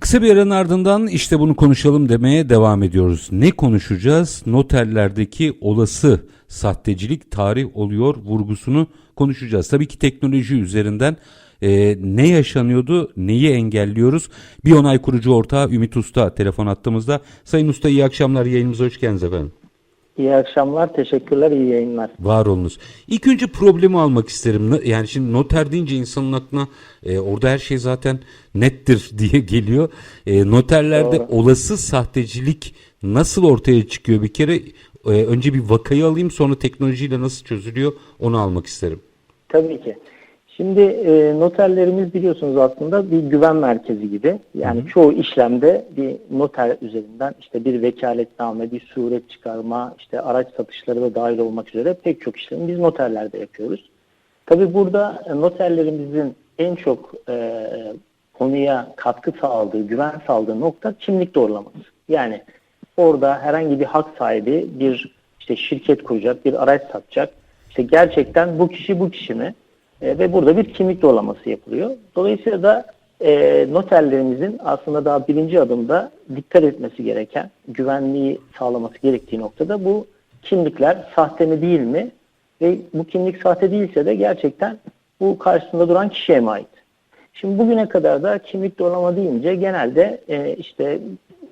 Kısa bir aranın ardından işte bunu konuşalım demeye devam ediyoruz. Ne konuşacağız? Noterlerdeki olası sahtecilik tarih oluyor vurgusunu konuşacağız. Tabii ki teknoloji üzerinden e, ne yaşanıyordu, neyi engelliyoruz? Bir onay kurucu ortağı Ümit Usta telefon attığımızda. Sayın Usta iyi akşamlar yayınımıza hoş geldiniz efendim. İyi akşamlar, teşekkürler, iyi yayınlar. Var olunuz. İlk önce problemi almak isterim. Yani şimdi noter deyince insanın aklına e, orada her şey zaten nettir diye geliyor. E, noterlerde Doğru. olası sahtecilik nasıl ortaya çıkıyor bir kere? e, önce bir vakayı alayım sonra teknolojiyle nasıl çözülüyor onu almak isterim. Tabii ki. Şimdi e, noterlerimiz biliyorsunuz aslında bir güven merkezi gibi. Yani çoğu işlemde bir noter üzerinden işte bir vekaletname, bir suret çıkarma, işte araç satışları da dahil olmak üzere pek çok işlemi biz noterlerde yapıyoruz. Tabii burada e, noterlerimizin en çok e, konuya katkı sağladığı, güven sağladığı nokta kimlik doğrulaması. Yani orada herhangi bir hak sahibi bir işte şirket kuracak, bir araç satacak. İşte gerçekten bu kişi bu kişi mi? E, ve burada bir kimlik doğrulaması yapılıyor. Dolayısıyla da e, noterlerimizin aslında daha birinci adımda dikkat etmesi gereken, güvenliği sağlaması gerektiği noktada bu kimlikler sahte mi değil mi? Ve bu kimlik sahte değilse de gerçekten bu karşısında duran kişiye mi ait? Şimdi bugüne kadar da kimlik doğrulama deyince genelde e, işte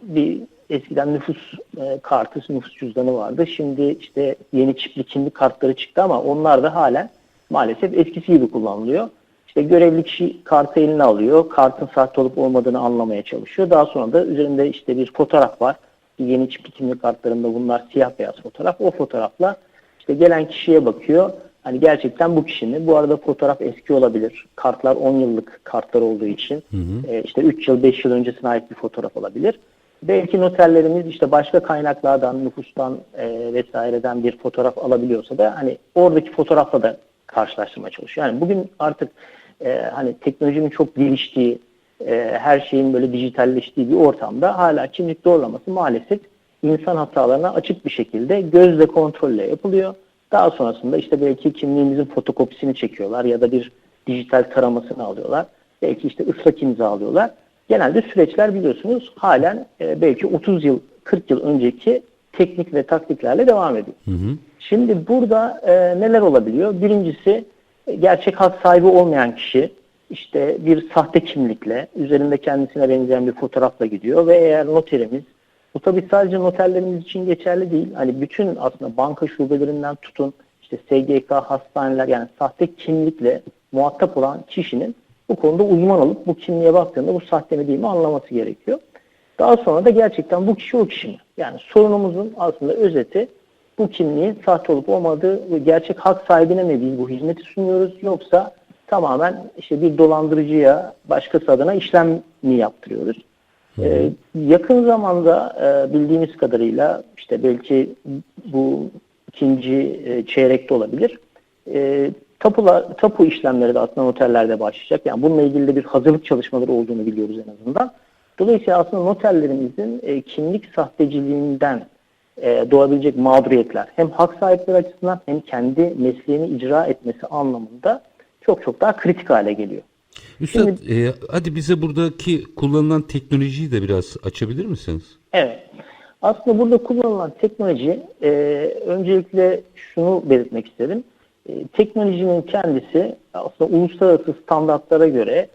bir eskiden nüfus e, kartı, nüfus cüzdanı vardı. Şimdi işte yeni çipli kimlik kartları çıktı ama onlar da halen maalesef eskisi gibi kullanılıyor. İşte görevli kişi kartı eline alıyor. Kartın sahte olup olmadığını anlamaya çalışıyor. Daha sonra da üzerinde işte bir fotoğraf var. Yeni çipli kimlik kartlarında bunlar siyah beyaz fotoğraf. O fotoğrafla işte gelen kişiye bakıyor. Hani gerçekten bu kişinin. Bu arada fotoğraf eski olabilir. Kartlar 10 yıllık kartlar olduğu için e, işte 3 yıl 5 yıl öncesine ait bir fotoğraf olabilir. Belki noterlerimiz işte başka kaynaklardan, nüfustan e, vesaireden bir fotoğraf alabiliyorsa da hani oradaki fotoğrafla da karşılaştırmaya çalışıyor. Yani bugün artık e, hani teknolojinin çok geliştiği, e, her şeyin böyle dijitalleştiği bir ortamda hala kimlik doğrulaması maalesef insan hatalarına açık bir şekilde gözle kontrolle yapılıyor. Daha sonrasında işte belki kimliğimizin fotokopisini çekiyorlar ya da bir dijital taramasını alıyorlar. Belki işte ıslak imza alıyorlar. Genelde süreçler biliyorsunuz halen e, belki 30 yıl, 40 yıl önceki teknik ve taktiklerle devam ediyor. Şimdi burada e, neler olabiliyor? Birincisi e, gerçek hak sahibi olmayan kişi işte bir sahte kimlikle üzerinde kendisine benzeyen bir fotoğrafla gidiyor ve eğer noterimiz bu tabii sadece noterlerimiz için geçerli değil. Hani bütün aslında banka şubelerinden tutun işte SGK, hastaneler yani sahte kimlikle muhatap olan kişinin bu konuda uzman olup bu kimliğe baktığında bu sahte mi değil mi anlaması gerekiyor. Daha sonra da gerçekten bu kişi o kişi mi? Yani sorunumuzun aslında özeti bu kimliğin sahte olup olmadığı gerçek hak sahibine mi biz bu hizmeti sunuyoruz yoksa tamamen işte bir dolandırıcıya başkası adına işlem mi yaptırıyoruz? Ee, yakın zamanda e, bildiğimiz kadarıyla işte belki bu ikinci e, çeyrekte olabilir. E, tapula, tapu işlemleri de aslında noterlerde başlayacak. Yani bununla ilgili de bir hazırlık çalışmaları olduğunu biliyoruz en azından. Dolayısıyla aslında noterlerimizin e, kimlik sahteciliğinden e, doğabilecek mağduriyetler hem hak sahipleri açısından hem kendi mesleğini icra etmesi anlamında çok çok daha kritik hale geliyor. Üstad e, hadi bize buradaki kullanılan teknolojiyi de biraz açabilir misiniz? Evet. Aslında burada kullanılan teknoloji e, öncelikle şunu belirtmek isterim. E, teknolojinin kendisi aslında uluslararası standartlara göre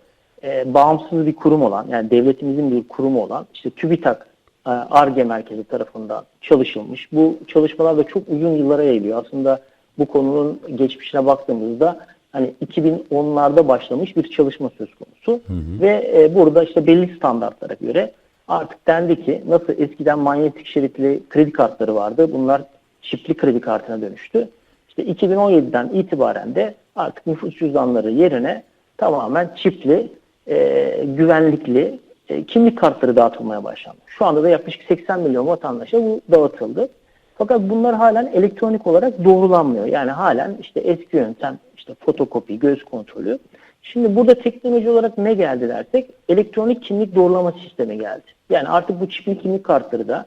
e, bağımsız bir kurum olan yani devletimizin bir kurumu olan işte TÜBİTAK ARGE merkezi tarafından çalışılmış. Bu çalışmalar da çok uzun yıllara yayılıyor. Aslında bu konunun geçmişine baktığımızda hani 2010'larda başlamış bir çalışma söz konusu ve e, burada işte belli standartlara göre artık dendi ki nasıl eskiden manyetik şeritli kredi kartları vardı bunlar çipli kredi kartına dönüştü. İşte 2017'den itibaren de artık nüfus cüzdanları yerine tamamen çipli, e, güvenlikli e, kimlik kartları dağıtılmaya başlandı. Şu anda da yaklaşık 80 milyon vatandaşa bu dağıtıldı. Fakat bunlar halen elektronik olarak doğrulanmıyor. Yani halen işte eski yöntem işte fotokopi, göz kontrolü. Şimdi burada teknoloji olarak ne geldi dersek elektronik kimlik doğrulama sistemi geldi. Yani artık bu çipli kimlik kartları da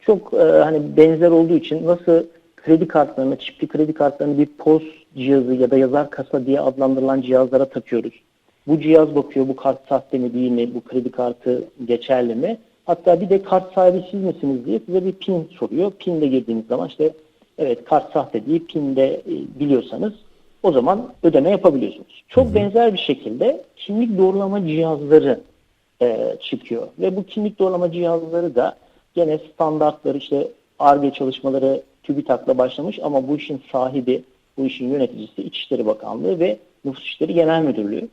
çok e, hani benzer olduğu için nasıl kredi kartlarını, çipli kredi kartlarını bir post cihazı ya da yazar kasa diye adlandırılan cihazlara takıyoruz. Bu cihaz bakıyor bu kart sahte mi değil mi, bu kredi kartı geçerli mi? Hatta bir de kart sahibi siz misiniz diye size bir pin soruyor. Pin de girdiğiniz zaman işte evet kart sahte diye pin de e, biliyorsanız o zaman ödeme yapabiliyorsunuz. Çok benzer bir şekilde kimlik doğrulama cihazları e, çıkıyor. Ve bu kimlik doğrulama cihazları da gene standartları işte ARGE çalışmaları TÜBİTAK'la başlamış ama bu işin sahibi, bu işin yöneticisi İçişleri Bakanlığı ve Nüfus İşleri Genel Müdürlüğü.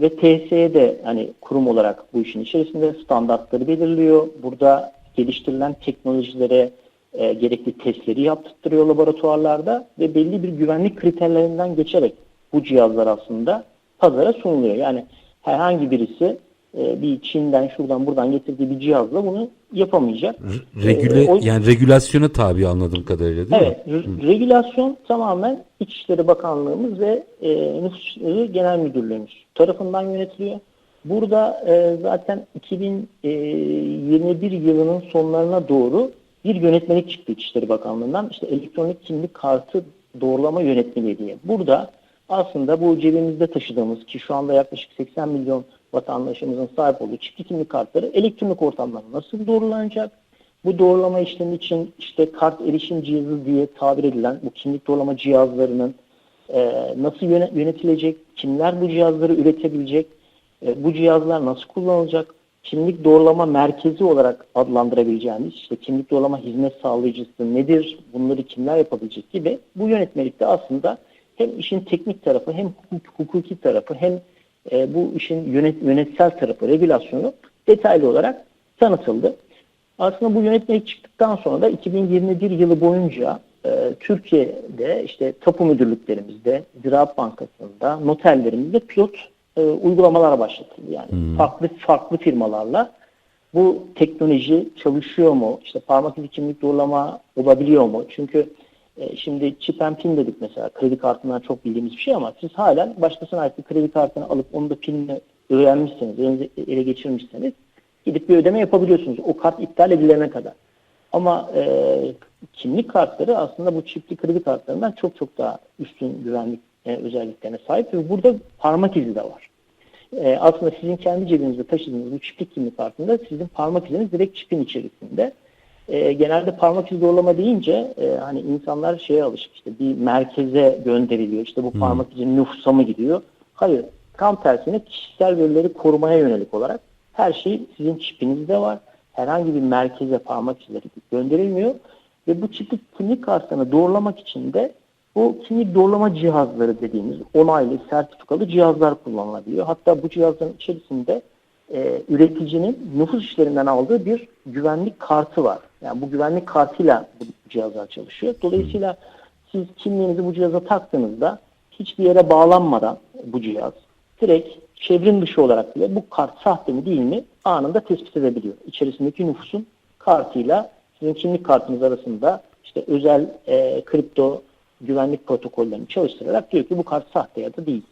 Ve TSE de hani kurum olarak bu işin içerisinde standartları belirliyor. Burada geliştirilen teknolojilere e, gerekli testleri yaptırtırıyor laboratuvarlarda ve belli bir güvenlik kriterlerinden geçerek bu cihazlar aslında pazara sunuluyor. Yani herhangi birisi e, bir Çin'den şuradan buradan getirdiği bir cihazla bunu yapamayacak. Regüle, E, o- yani regülasyona tabi anladığım kadarıyla değil Evet, mi? re- regülasyon tamamen İçişleri Bakanlığımız ve e, Nüfus Genel Müdürlüğümüz tarafından yönetiliyor. Burada e, zaten 2021 yılının sonlarına doğru bir yönetmelik çıktı İçişleri Bakanlığı'ndan. İşte elektronik kimlik kartı doğrulama yönetmeliği diye. Burada aslında bu cebimizde taşıdığımız ki şu anda yaklaşık 80 milyon vatandaşımızın sahip olduğu çiftli kimlik kartları elektronik ortamda nasıl doğrulanacak? Bu doğrulama işlemi için işte kart erişim cihazı diye tabir edilen bu kimlik doğrulama cihazlarının e, nasıl yöne- yönetilecek, kimler bu cihazları üretebilecek, e, bu cihazlar nasıl kullanılacak, kimlik doğrulama merkezi olarak adlandırabileceğimiz işte kimlik doğrulama hizmet sağlayıcısı nedir, bunları kimler yapabilecek gibi bu yönetmelikte aslında hem işin teknik tarafı hem hukuk- hukuki tarafı hem e, bu işin yönet, yönetsel tarafı, regülasyonu detaylı olarak tanıtıldı. Aslında bu yönetmelik çıktıktan sonra da 2021 yılı boyunca e, Türkiye'de işte tapu müdürlüklerimizde, Ziraat Bankası'nda, noterlerimizde pilot e, uygulamalar başlatıldı. Yani farklı farklı firmalarla bu teknoloji çalışıyor mu? İşte parmak izi kimlik doğrulama olabiliyor mu? Çünkü e, şimdi chip and pin dedik mesela kredi kartından çok bildiğimiz bir şey ama siz halen başkasına ait bir kredi kartını alıp onu da pinini öğrenmişseniz, elinize- ele geçirmişseniz gidip bir ödeme yapabiliyorsunuz. O kart iptal edilene kadar. Ama e, kimlik kartları aslında bu çiftli kredi kartlarından çok çok daha üstün güvenlik e, özelliklerine sahip ve burada parmak izi de var. E, aslında sizin kendi cebinizde taşıdığınız bu çiplik kimlik kartında sizin parmak iziniz direkt çipin içerisinde. E, genelde parmak izi doğrulama deyince e, hani insanlar şeye alışık işte bir merkeze gönderiliyor. İşte bu parmak izi nüfusa mı gidiyor? Hayır. Tam tersine kişisel verileri korumaya yönelik olarak her şey sizin çipinizde var. Herhangi bir merkeze parmak izleri gönderilmiyor. Ve bu çiplik kimlik kartını doğrulamak için de bu kimlik doğrulama cihazları dediğimiz onaylı, sertifikalı cihazlar kullanılabiliyor. Hatta bu cihazların içerisinde e, üreticinin nüfus işlerinden aldığı bir güvenlik kartı var. Yani bu güvenlik kartıyla bu cihazlar çalışıyor. Dolayısıyla siz kimliğinizi bu cihaza taktığınızda hiçbir yere bağlanmadan bu cihaz direkt çevrim dışı olarak bile bu kart sahte mi değil mi anında tespit edebiliyor. İçerisindeki nüfusun kartıyla sizin kimlik kartınız arasında işte özel e, kripto güvenlik protokollerini çalıştırarak diyor ki bu kart sahte ya da değil.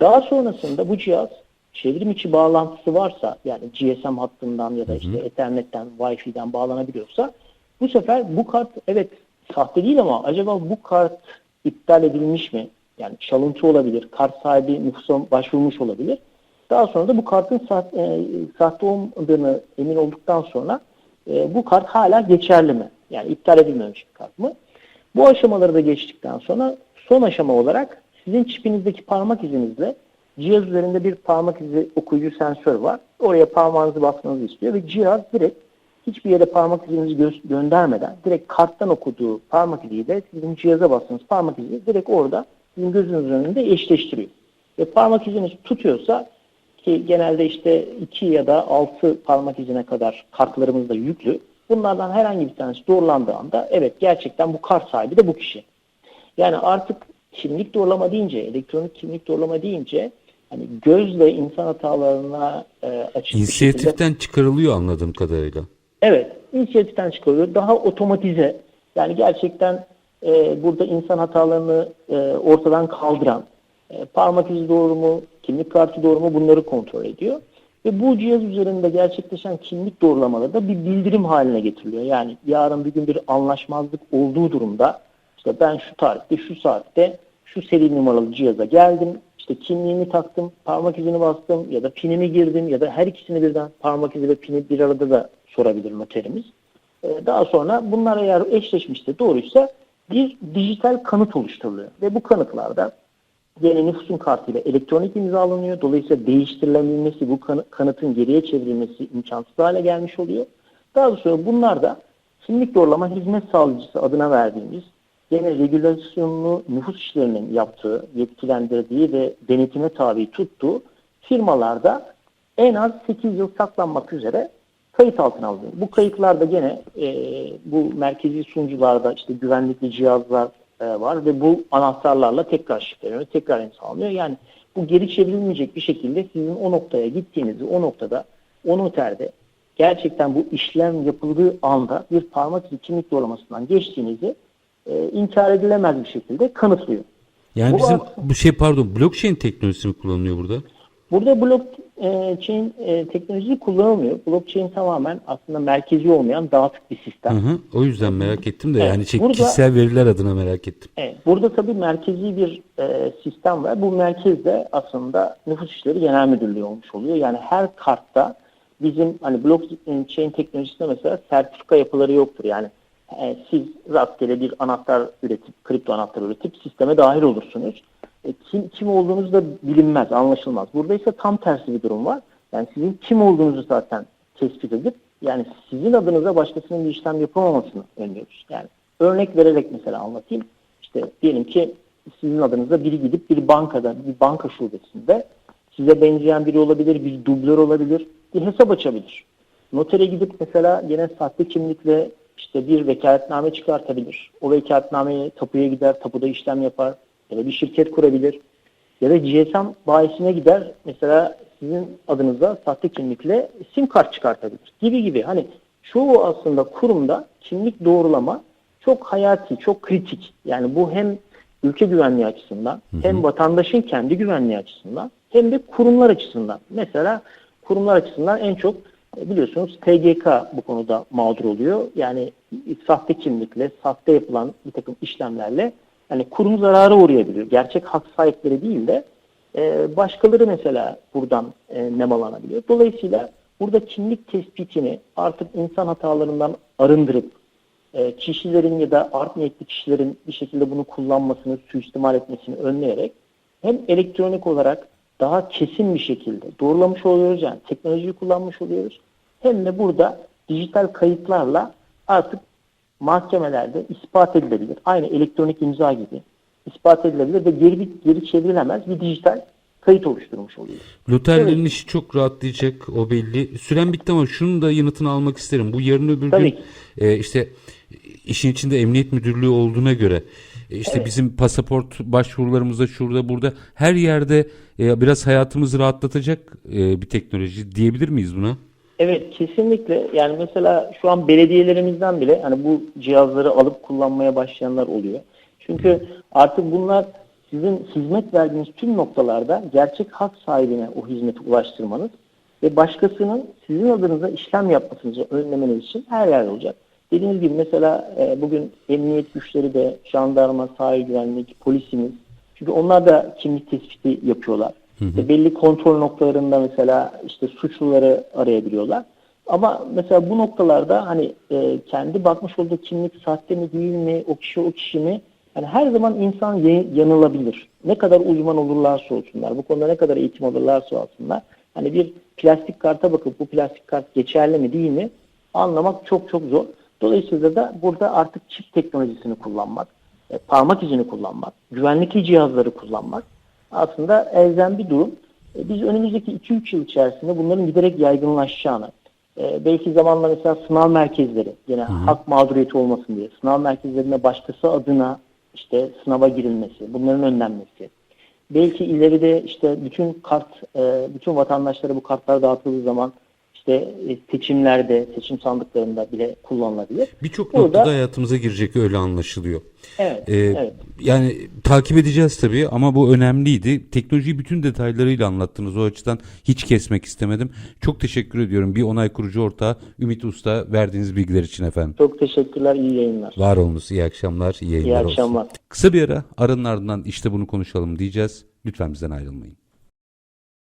Daha sonrasında bu cihaz çevrim içi bağlantısı varsa yani GSM hattından ya da işte Ethernet'ten, Wi-Fi'den bağlanabiliyorsa bu sefer bu kart evet sahte değil ama acaba bu kart iptal edilmiş mi? Yani çalıntı olabilir, kart sahibi nüfusa başvurmuş olabilir. Daha sonra da bu kartın sahte, e, sahte olmadığını emin olduktan sonra e, bu kart hala geçerli mi? Yani iptal edilmemiş bir kart mı? Bu aşamaları da geçtikten sonra son aşama olarak sizin çipinizdeki parmak izinizle cihaz üzerinde bir parmak izi okuyucu sensör var. Oraya parmağınızı basmanızı istiyor ve cihaz direkt hiçbir yere parmak izinizi gö- göndermeden direkt karttan okuduğu parmak iziyle sizin cihaza bastığınız parmak izi direkt orada sizin gözünüzün önünde eşleştiriyor. Ve parmak iziniz tutuyorsa ki genelde işte 2 ya da 6 parmak izine kadar kartlarımızda yüklü. Bunlardan herhangi bir tanesi doğrulandığı anda evet gerçekten bu kart sahibi de bu kişi. Yani artık kimlik doğrulama deyince, elektronik kimlik doğrulama deyince hani gözle insan hatalarına e, açık şekilde İnisiyatiften çıkarılıyor anladığım kadarıyla. Evet, inisiyatiften çıkarıyor. Daha otomatize, yani gerçekten e, burada insan hatalarını e, ortadan kaldıran, e, parmak izi doğru mu, kimlik kartı doğru mu bunları kontrol ediyor. Ve bu cihaz üzerinde gerçekleşen kimlik doğrulamaları da bir bildirim haline getiriliyor. Yani yarın bir gün bir anlaşmazlık olduğu durumda işte ben şu tarihte, şu saatte, şu seri numaralı cihaza geldim, işte kimliğimi taktım, parmak izini bastım ya da pinimi girdim ya da her ikisini birden parmak izi ve pini bir arada da sorabilir noterimiz. Ee, Daha sonra bunlar eğer eşleşmişse doğruysa bir dijital kanıt oluşturuluyor ve bu kanıtlarda gene nüfusun kartıyla elektronik imzalanıyor. Dolayısıyla değiştirilebilmesi, bu kanı- kanıtın geriye çevrilmesi imkansız hale gelmiş oluyor. Daha sonra bunlar da kimlik doğrulama hizmet sağlayıcısı adına verdiğimiz gene regülasyonlu nüfus işlerinin yaptığı, yetkilendirdiği ve denetime tabi tuttuğu firmalarda en az 8 yıl saklanmak üzere kayıt altına alınıyor. Bu kayıtlarda gene e, bu merkezi sunucularda işte güvenlikli cihazlar e, var ve bu anahtarlarla tekrar şifreleniyor, tekrar imzalanıyor. Yani bu geri çevrilmeyecek bir şekilde sizin o noktaya gittiğinizi, o noktada, o noterde gerçekten bu işlem yapıldığı anda bir parmak izi kimlik doğrulamasından geçtiğinizi e, inkar edilemez bir şekilde kanıtlıyor. Yani Bu bizim bu şey pardon blockchain teknolojisi mi kullanılıyor burada? Burada blockchain e, teknolojisi kullanılmıyor. Blockchain tamamen aslında merkezi olmayan dağıtık bir sistem. Hı hı. O yüzden merak ettim de Evet, yani şey, burada- kişisel veriler adına merak ettim. Evet, burada tabii merkezi bir e, sistem var. Bu merkezde aslında Nüfus İşleri Genel Müdürlüğü olmuş oluyor. Yani her kartta bizim hani blockchain teknolojisinde mesela sertifika yapıları yoktur. Yani e, siz rastgele bir anahtar üretip, kripto anahtar üretip sisteme dahil olursunuz. E, kim, kim olduğunuz da bilinmez, anlaşılmaz. Burada ise tam tersi bir durum var. Yani sizin kim olduğunuzu zaten tespit edip yani sizin adınıza başkasının bir işlem yapamamasını önlüyoruz. Yani örnek vererek mesela anlatayım. İşte diyelim ki sizin adınıza biri gidip bir bankada, bir banka şubesinde size benzeyen biri olabilir, bir dublör olabilir, bir hesap açabilir. Notere gidip mesela yine sahte kimlikle işte bir vekaletname çıkartabilir. O vekaletnameyi tapuya gider, tapuda işlem yapar ya da bir şirket kurabilir. Ya da GSM bayisine gider mesela sizin adınıza sahte kimlikle sim kart çıkartabilir gibi gibi. Hani çoğu aslında kurumda kimlik doğrulama çok hayati, çok kritik. Yani bu hem ülke güvenliği açısından hem vatandaşın kendi güvenliği açısından hem de kurumlar açısından. Mesela kurumlar açısından en çok biliyorsunuz TGK bu konuda mağdur oluyor. Yani sahte kimlikle, sahte yapılan bir takım işlemlerle yani kurum zarara uğrayabiliyor. Gerçek hak sahipleri değil de e, başkaları mesela buradan e, nemalanabiliyor. Dolayısıyla burada kimlik tespitini artık insan hatalarından arındırıp e, kişilerin ya da art niyetli kişilerin bir şekilde bunu kullanmasını, suistimal etmesini önleyerek hem elektronik olarak daha kesin bir şekilde doğrulamış oluyoruz yani teknolojiyi kullanmış oluyoruz. Hem de burada dijital kayıtlarla artık mahkemelerde ispat edilebilir. Aynı elektronik imza gibi ispat edilebilir ve geri, geri çevrilemez bir dijital kayıt oluşturmuş oluyoruz. Noterlerin işi çok rahatlayacak o belli. Süren bitti ama şunun da yanıtını almak isterim. Bu yarın öbür Tabii gün ki. e, işte işin içinde emniyet müdürlüğü olduğuna göre e, işte bizim pasaport başvurularımızda şurada burada her yerde e, biraz hayatımızı rahatlatacak e, bir teknoloji diyebilir miyiz buna? Evet kesinlikle yani mesela şu an belediyelerimizden bile hani bu cihazları alıp kullanmaya başlayanlar oluyor. Çünkü artık bunlar sizin hizmet verdiğiniz tüm noktalarda gerçek hak sahibine o hizmeti ulaştırmanız ve başkasının sizin adınıza işlem yapmasını önlemeniz için her yer olacak. Dediğiniz gibi mesela e, bugün emniyet güçleri de jandarma, sahil güvenlik, polisimiz çünkü onlar da kimlik tespiti yapıyorlar. İşte belli kontrol noktalarında mesela işte suçluları arayabiliyorlar. Ama mesela bu noktalarda hani e, kendi bakmış olduğu kimlik sahte mi değil mi, o kişi o kişi mi? Yani her zaman insan yanılabilir. Ne kadar uzman olurlarsa olsunlar, bu konuda ne kadar eğitim alırlarsa alsınlar. Hani bir plastik karta bakıp bu plastik kart geçerli mi değil mi anlamak çok çok zor. Dolayısıyla da burada artık çip teknolojisini kullanmak, e, parmak izini kullanmak, güvenlikli cihazları kullanmak aslında elzem bir durum. E, Biz önümüzdeki 2-3 yıl içerisinde bunların giderek yaygınlaşacağını, e, belki zamanla mesela sınav merkezleri, yine hak mağduriyeti olmasın diye, sınav merkezlerine başkası adına işte sınava girilmesi, bunların önlenmesi. Belki ileride işte bütün kart, e, bütün vatandaşlara bu kartlar dağıtıldığı zaman işte e, seçimlerde, seçim sandıklarında bile kullanılabilir. Birçok Burada- noktada hayatımıza girecek öyle anlaşılıyor. Evet, Ee, evet. Yani takip edeceğiz tabii ama bu önemliydi. Teknolojiyi bütün detaylarıyla anlattınız. O açıdan hiç kesmek istemedim. Çok teşekkür ediyorum. Bir onay kurucu ortağı Ümit Usta verdiğiniz bilgiler için efendim. Çok teşekkürler, iyi yayınlar. Var olunuz. İyi akşamlar. iyi yayınlar İyi olsun. akşamlar. Kısa bir ara aranın ardından işte bunu konuşalım diyeceğiz. Lütfen bizden ayrılmayın.